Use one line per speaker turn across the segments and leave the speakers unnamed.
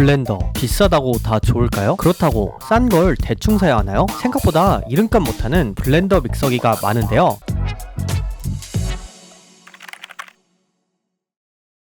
블렌더 비싸다고 다 좋을까요? 그렇다고 싼 걸 대충 사야 하나요? 생각보다 이름값 못하는 블렌더 믹서기가 많은데요.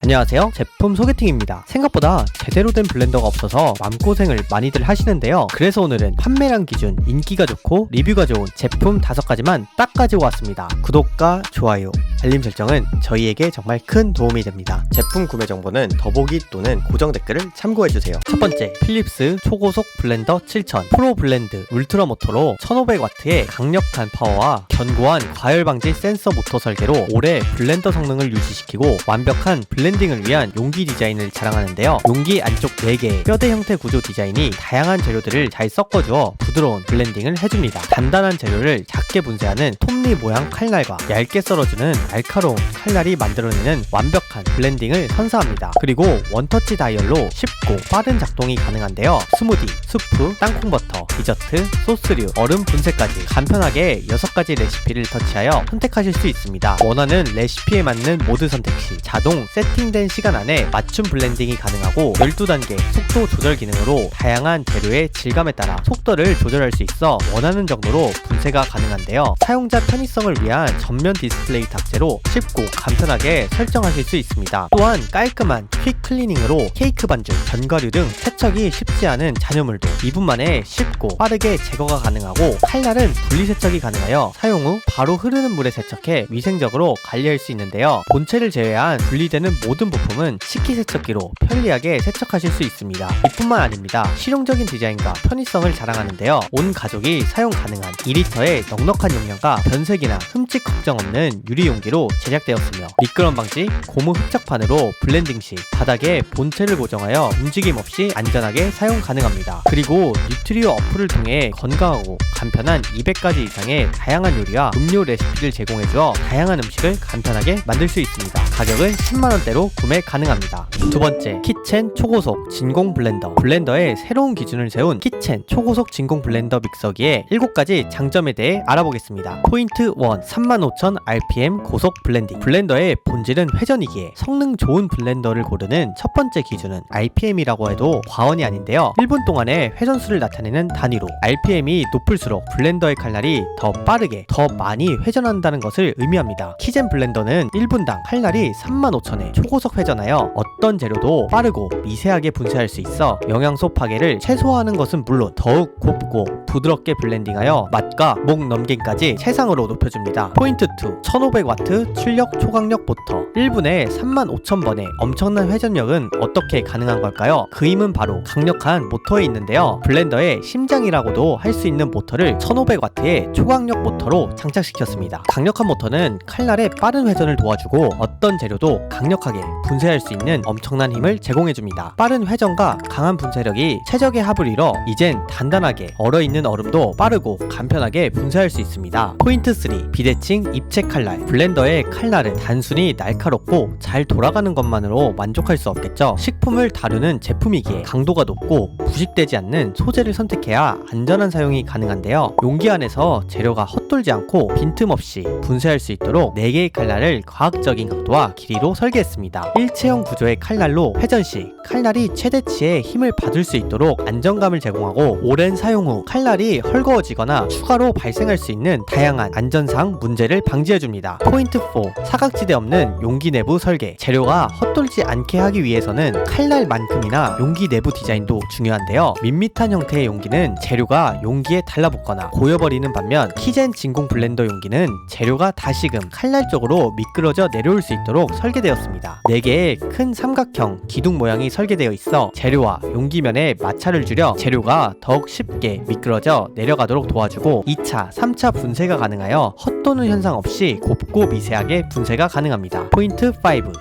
안녕하세요. 제품 소개팅입니다. 생각보다 제대로 된 블렌더가 없어서 마음고생을 많이들 하시는데요. 그래서 오늘은 판매량 기준 인기가 좋고 리뷰가 좋은 제품 5가지만 딱 가지고 왔습니다. 구독과 좋아요, 알림 설정은 저희에게 정말 큰 도움이 됩니다.
제품 구매 정보는 더보기 또는 고정 댓글을 참고해주세요.
첫 번째, 필립스 초고속 블렌더 7000 프로 블렌드 울트라 모터로 1500W의 강력한 파워와 견고한 과열 방지 센서 모터 설계로 오래 블렌더 성능을 유지시키고 완벽한 블렌딩을 위한 용기 디자인을 자랑하는데요. 용기 안쪽 4개의 뼈대 형태 구조 디자인이 다양한 재료들을 잘 섞어주어 부드러운 블렌딩을 해줍니다. 단단한 재료를 작게 분쇄하는 톱니 모양 칼날과 얇게 썰어주는 날카로운 칼날이 만들어내는 완벽한 블렌딩을 선사합니다. 그리고 원터치 다이얼로 쉽고 빠른 작동이 가능한데요. 스무디, 수프, 땅콩버터, 디저트, 소스류, 얼음 분쇄까지 간편하게 6가지 레시피를 터치하여 선택하실 수 있습니다. 원하는 레시피에 맞는 모드 선택 시 자동 세팅된 시간 안에 맞춤 블렌딩이 가능하고 12단계 속도 조절 기능으로 다양한 재료의 질감에 따라 속도를 조절할 수 있어 원하는 정도로 분쇄가 가능한데요. 사용자 편의성을 위한 전면 디스플레이 탑재로 쉽고 간편하게 설정하실 수 있습니다. 또한 깔끔한 퀵 클리닝으로 케이크 반죽, 견과류 등 세척이 쉽지 않은 잔여물도 2분 만에 쉽고 빠르게 제거가 가능하고 칼날은 분리 세척이 가능하여 사용 후 바로 흐르는 물에 세척해 위생적으로 관리할 수 있는데요. 본체를 제외한 분리되는 모든 부품은 식기세척기로 편리하게 세척하실 수 있습니다. 이뿐만 아닙니다. 실용적인 디자인과 편의성을 자랑하는데요. 온 가족이 사용 가능한 2리터의 넉넉한 용량과 변색이나 흠집 걱정 없는 유리 용기로 제작되었으며 미끄럼 방지 고무 흡착판으로 블렌딩 시 바닥에 본체를 고정하여 움직임 없이 안전하게 사용 가능합니다. 그리고 뉴트리오 어플을 통해 건강하고 간편한 200가지 이상의 다양한 요리와 음료 레시피를 제공해주어 다양한 음식을 간편하게 만들 수 있습니다. 가격은 10만원대로 구매 가능합니다. 두 번째, 키첸 초고속 진공 블렌더. 블렌더의 새로운 기준을 세운 키첸 초고속 진공 블렌더 믹서기의 7가지 장점에 대해 알아보겠습니다. 포인트 1. 35,000 RPM 고속 블렌딩. 블렌더의 본질은 회전이기에 성능 좋은 블렌더를 고르는 첫 번째 기준은 RPM이라고 해도 과언이 아닌데요. 1분 동안의 회전수를 나타내는 단위로 RPM이 높을수록 블렌더의 칼날이 더 빠르게 더 많이 회전한다는 것을 의미합니다. 키젠 블렌더는 1분당 칼날이 35,000회 초고속 회전하여 어떤 재료도 빠르고 미세하게 분쇄할 수 있어 영양소 파괴를 최소화하는 것은 물론 더욱 곱고 부드럽게 블렌딩하여 맛과 목 넘김까지 최상으로 높여줍니다. 포인트 2 1500W 출력 초강력 모터 1분에 35,000번의 엄청난 회전력은 어떻게 가능한 걸까요? 그 힘은 바로 강력한 모터에 있는데요. 블렌더의 심장이라고도 할 수 있는 모터를 1500W의 초강력 모터로 장착시켰습니다. 강력한 모터는 칼날의 빠른 회전을 도와주고 어떤 재료도 강력하게 분쇄할 수 있는 엄청난 힘을 제공해줍니다. 빠른 회전과 강한 분쇄력이 최적의 합을 이뤄 이젠 단단하게 얼어있는 얼음도 빠르고 간편하게 분쇄할 수 있습니다. 포인트 3 비대칭 입체 칼날 블렌더의 칼날은 단순히 날카롭고 잘 돌아가는 것만으로 만족할 수 없겠죠. 식품을 다루는 제품이기에 강도가 높고 부식되지 않는 소재를 선택해야 안전한 사용이 가능한데요. 용기 안에서 재료가 헛 돌지 않고 빈틈없이 분쇄할 수 있도록 4개의 칼날을 과학적인 각도와 길이로 설계했습니다. 일체형 구조의 칼날로 회전 시 칼날이 최대치의 힘을 받을 수 있도록 안정감을 제공하고 오랜 사용 후 칼날이 헐거워지거나 추가로 발생할 수 있는 다양한 안전상 문제를 방지해줍니다. 포인트 4 사각지대 없는 용기 내부 설계 재료가 헛돌지 않게 하기 위해서는 칼날만큼이나 용기 내부 디자인도 중요한데요. 밋밋한 형태의 용기는 재료가 용기에 달라붙거나 고여버리는 반면 키젠 진공 블렌더 용기는 재료가 다시금 칼날 쪽으로 미끄러져 내려올 수 있도록 설계되었습니다. 4개의 큰 삼각형 기둥 모양이 설계되어 있어 재료와 용기면에 마찰을 줄여 재료가 더욱 쉽게 미끄러져 내려가도록 도와주고 2차, 3차 분쇄가 가능하여 헛도는 현상 없이 곱고 미세하게 분쇄가 가능합니다. 포인트 5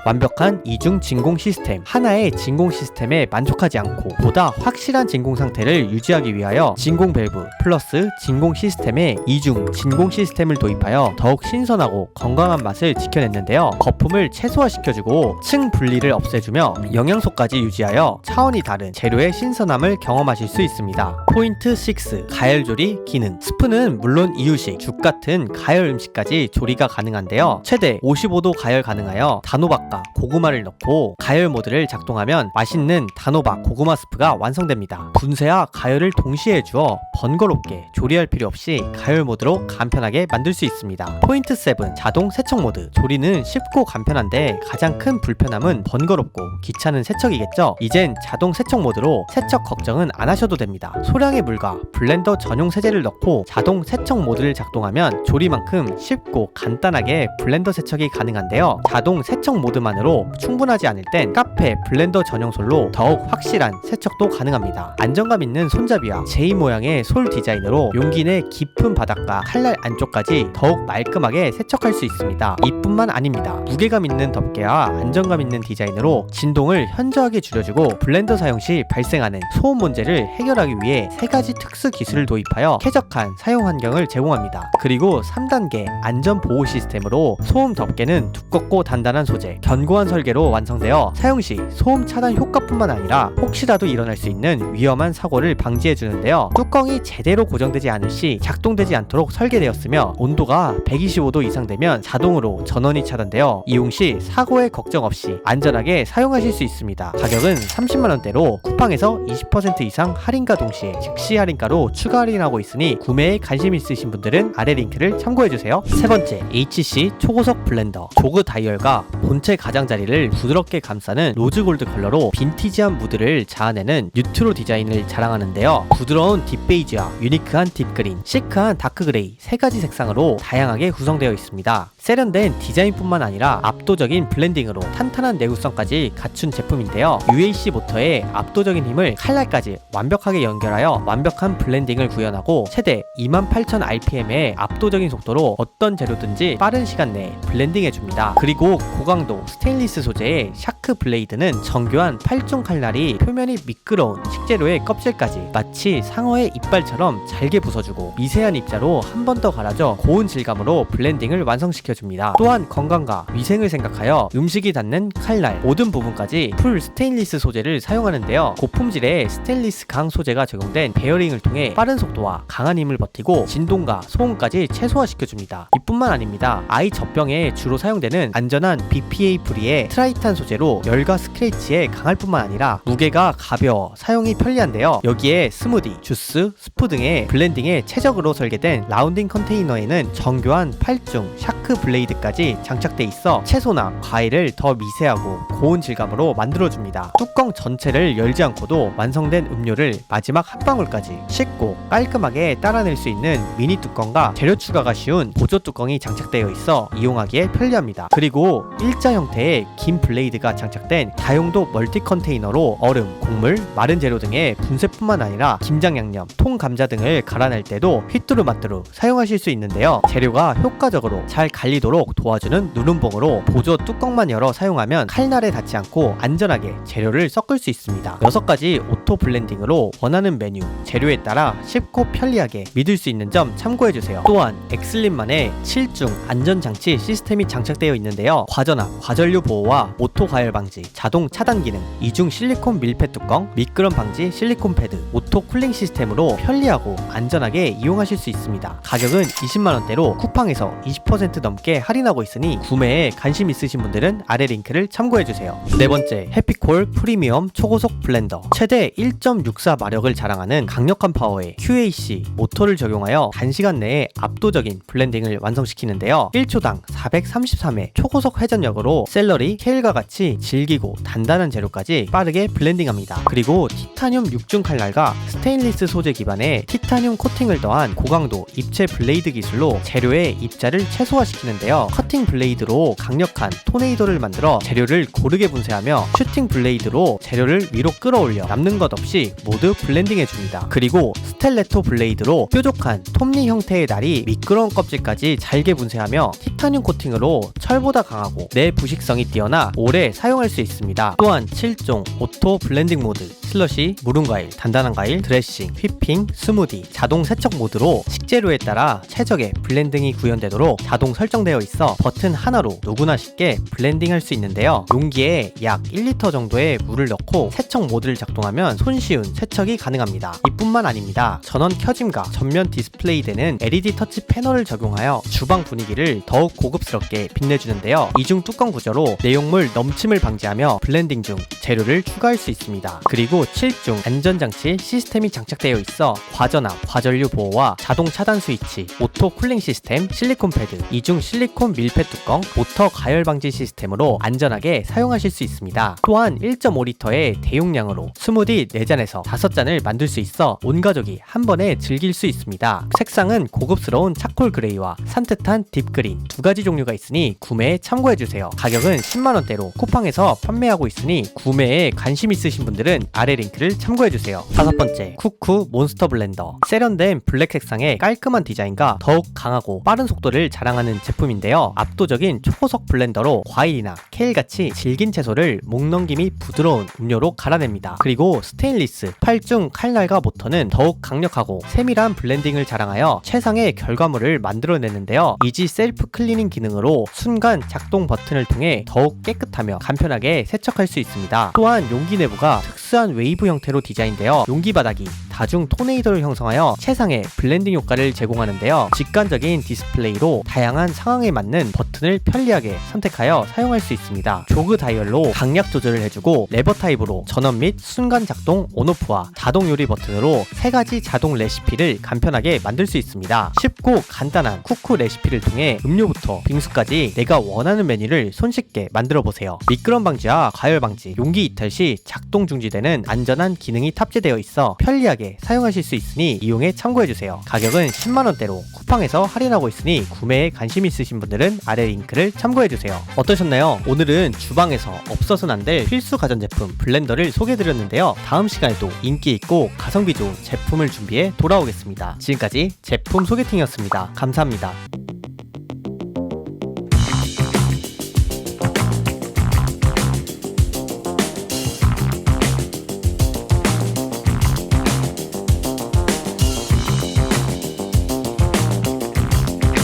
완벽한 이중 진공 시스템 하나의 진공 시스템에 만족하지 않고 보다 확실한 진공 상태를 유지하기 위하여 진공 밸브 플러스 진공 시스템의 이중 진공 진공 시스템을 도입하여 더욱 신선하고 건강한 맛을 지켜냈는데요. 거품을 최소화시켜주고 층 분리를 없애주며 영양소까지 유지하여 차원이 다른 재료의 신선함을 경험하실 수 있습니다. 포인트 6. 가열조리 기능 스프는 물론 이유식, 죽 같은 가열 음식까지 조리가 가능한데요. 최대 55도 가열 가능하여 단호박과 고구마를 넣고 가열 모드를 작동하면 맛있는 단호박 고구마 스프가 완성됩니다. 분쇄와 가열을 동시에 해주어 번거롭게 조리할 필요 없이 가열 모드로 간편하게 만들 수 있습니다. 포인트 7 자동 세척 모드 조리는 쉽고 간편한데 가장 큰 불편함은 번거롭고 귀찮은 세척이겠죠. 이젠 자동 세척 모드로 세척 걱정은 안 하셔도 됩니다. 소량의 물과 블렌더 전용 세제를 넣고 자동 세척 모드를 작동하면 조리만큼 쉽고 간단하게 블렌더 세척이 가능한데요. 자동 세척 모드만으로 충분하지 않을 땐 카페 블렌더 전용 솔로 더욱 확실한 세척도 가능합니다. 안정감 있는 손잡이와 J 모양의 솔 디자인으로 용기 내 깊은 바닥과 칼날 안쪽까지 더욱 말끔하게 세척할 수 있습니다. 이뿐만 아닙니다. 무게감 있는 덮개와 안정감 있는 디자인으로 진동을 현저하게 줄여주고 블렌더 사용 시 발생하는 소음 문제를 해결하기 위해 세 가지 특수 기술을 도입하여 쾌적한 사용 환경을 제공합니다. 그리고 3단계 안전 보호 시스템으로 소음 덮개는 두껍고 단단한 소재, 견고한 설계로 완성되어 사용 시 소음 차단 효과뿐만 아니라 혹시라도 일어날 수 있는 위험한 사고를 방지해 주는데요. 뚜껑이 제대로 고정되지 않을 시 작동되지 않도록 설계 되었으며 온도가 125도 이상 되면 자동으로 전원이 차단되어 이용 시 사고의 걱정 없이 안전하게 사용하실 수 있습니다. 가격은 30만 원대로 쿠팡에서 20% 이상 할인과 동시에 즉시 할인가로 추가 할인하고 있으니 구매에 관심 있으신 분들은 아래 링크를 참고해 주세요. 세 번째, HC 초고속 블렌더 조그 다이얼과 본체 가장자리를 부드럽게 감싸는 로즈 골드 컬러로 빈티지한 무드를 자아내는 뉴트로 디자인을 자랑하는데요. 부드러운 딥베이지와 유니크한 딥그린, 시크한 다크그레이 세 가지 색상으로 다양하게 구성되어 있습니다. 세련된 디자인뿐만 아니라 압도적인 블렌딩으로 탄탄한 내구성까지 갖춘 제품인데요. UAC 모터의 압도적인 힘을 칼날까지 완벽하게 연결하여 완벽한 블렌딩을 구현하고 최대 28,000rpm의 압도적인 속도로 어떤 재료든지 빠른 시간 내에 블렌딩해줍니다. 그리고 고강도 스테인리스 소재의 샤크 블레이드는 정교한 8중 칼날이 표면이 미끄러운 식재료의 껍질까지 마치 상어의 이빨처럼 잘게 부숴주고 미세한 입자로 한 번 더 갈아줘 고운 질감으로 블렌딩을 완성시켜 줍니다. 또한 건강과 위생을 생각하여 음식이 닿는 칼날 모든 부분까지 풀 스테인리스 소재를 사용하는데요. 고품질의 스테인리스 강 소재가 적용된 베어링을 통해 빠른 속도와 강한 힘을 버티고 진동과 소음까지 최소화시켜줍니다. 이뿐만 아닙니다. 아이 젖병에 주로 사용되는 안전한 BPA 프리의 트라이탄 소재로 열과 스크래치에 강할 뿐만 아니라 무게가 가벼워 사용이 편리한데요. 여기에 스무디, 주스, 스프 등의 블렌딩에 최적으로 설계된 라운딩 컨테이너에는 정교한 8중 샤크 블레이드까지 장착돼 있어 채소나 과일을 더 미세하고 고운 질감으로 만들어줍니다. 뚜껑 전체를 열지 않고도 완성된 음료를 마지막 한 방울까지 쉽고 깔끔하게 따라낼 수 있는 미니 뚜껑과 재료 추가가 쉬운 보조 뚜껑이 장착되어 있어 이용하기에 편리합니다. 그리고 일자 형태의 긴 블레이드가 장착된 다용도 멀티 컨테이너로 얼음, 곡물, 마른 재료 등의 분쇄뿐만 아니라 김장 양념, 통 감자 등을 갈아낼 때도 휘뚜루마뚜루 사용하실 수 있는데요. 재료가 효과적으로 잘 갈리도록 도와주는 누름봉으로 보조 뚜껑만 열어 사용하면 칼날에 닿지 않고 안전하게 재료를 섞을 수 있습니다. 6가지 오토 블렌딩으로 원하는 메뉴, 재료에 따라 쉽고 편리하게 믿을 수 있는 점 참고해주세요. 또한 엑슬림만의 7중 안전장치 시스템이 장착되어 있는데요. 과전압, 과전류 보호와 오토 가열 방지, 자동 차단 기능, 이중 실리콘 밀폐 뚜껑, 미끄럼 방지 실리콘 패드, 오토 쿨링 시스템으로 편리하고 안전하게 이용하실 수 있습니다. 가격은 20만원대로 쿠팡에서 20% 넘게 할인하고 있으니 구매에 관심 있으신 분들은 아래 링크를 참고해주세요. 네 번째, 해피콜 프리미엄 초고속 블렌더. 최대 1.64 마력을 자랑하는 강력한 파워의 QAC 모터를 적용하여 단시간 내에 압도적인 블렌딩을 완성시키는데요. 1초당 433회 초고속 회전력으로 샐러리, 케일과 같이 질기고 단단한 재료까지 빠르게 블렌딩합니다. 그리고 티타늄 6중 칼날과 스테인리스 소재 기반의 티타늄 코팅을 더한 고강도 입체 블레이드 기술로 재료의 입자를 최소화시 키는데요. 커팅 블레이드로 강력한 토네이도를 만들어 재료를 고르게 분쇄하며 슈팅 블레이드로 재료를 위로 끌어올려 남는 것 없이 모두 블렌딩해줍니다. 그리고 스텔레토 블레이드로 뾰족한 톱니 형태의 날이 미끄러운 껍질까지 잘게 분쇄하며 티타늄 코팅으로 철보다 강하고 내 부식성이 뛰어나 오래 사용할 수 있습니다. 또한 7종 오토 블렌딩 모드 슬러시, 무른 과일, 단단한 과일, 드레싱, 휘핑, 스무디, 자동 세척 모드로 식재료에 따라 최적의 블렌딩이 구현되도록 자동 설정되어 있어 버튼 하나로 누구나 쉽게 블렌딩 할 수 있는데요. 용기에 약 1리터 정도의 물을 넣고 세척 모드를 작동하면 손쉬운 세척이 가능합니다. 이뿐만 아닙니다. 전원 켜짐과 전면 디스플레이 되는 LED 터치 패널을 적용하여 주방 분위기를 더욱 고급스럽게 빛내주는데요. 이중 뚜껑 구조로 내용물 넘침을 방지하며 블렌딩 중 재료를 추가할 수 있습니다. 그리고 7중 안전장치 시스템이 장착되어 있어 과전압, 과전류 보호와 자동 차단 스위치, 오토 쿨링 시스템, 실리콘 패드, 이중 실리콘 밀폐 뚜껑, 모터 가열 방지 시스템으로 안전하게 사용하실 수 있습니다. 또한 1.5리터의 대용량으로 스무디 4잔에서 5잔을 만들 수 있어 온 가족이 한 번에 즐길 수 있습니다. 색상은 고급스러운 차콜 그레이와 산뜻한 딥그린 두 가지 종류가 있으니 구매에 참고해주세요. 가격은 10만원대로 쿠팡에서 판매하고 있으니 구매에 관심 있으신 분들은 아래 링크를 참고해주세요. 다섯 번째, 쿠쿠 몬스터 블렌더. 세련된 블랙 색상의 깔끔한 디자인과 더욱 강하고 빠른 속도를 자랑하는 제품인데요. 압도적인 초고속 블렌더로 과일이나 케일같이 질긴 채소를 목 넘김이 부드러운 음료로 갈아냅니다. 그리고 스테인리스 8중 칼날과 모터는 더욱 강력하고 세밀한 블렌딩을 자랑하여 최상의 결과물을 만들어내는데요. 이지 셀프 클리닝 기능으로 순간 작동 버튼을 통해 더욱 깨끗하며 간편하게 세척할 수 있습니다. 또한 용기 내부가 특수 한 웨이브 형태로 디자인되어 용기 바닥이 다중 토네이도를 형성하여 최상의 블렌딩 효과를 제공하는데요. 직관적인 디스플레이로 다양한 상황에 맞는 버튼을 편리하게 선택하여 사용할 수 있습니다. 조그 다이얼로 강약 조절을 해주고 레버 타입으로 전원 및 순간 작동 온오프와 자동 요리 버튼으로 세 가지 자동 레시피를 간편하게 만들 수 있습니다. 쉽고 간단한 쿠쿠 레시피를 통해 음료부터 빙수까지 내가 원하는 메뉴를 손쉽게 만들어 보세요. 미끄럼 방지와 가열 방지, 용기 이탈 시 작동 중지되는 안전한 기능이 탑재되어 있어 편리하게 사용하실 수 있으니 이용에 참고해 주세요. 가격은 10만 원대로 쿠팡에서 할인하고 있으니 구매에 관심 있으신 분들은 아래 링크를 참고해 주세요. 어떠셨나요? 오늘은 주방에서 없어서는 안 될 필수 가전제품 블렌더를 소개해 드렸는데요. 다음 시간에도 인기 있고 가성비 좋은 제품을 준비해 돌아오겠습니다. 지금까지 제품 소개팅이었습니다. 감사합니다.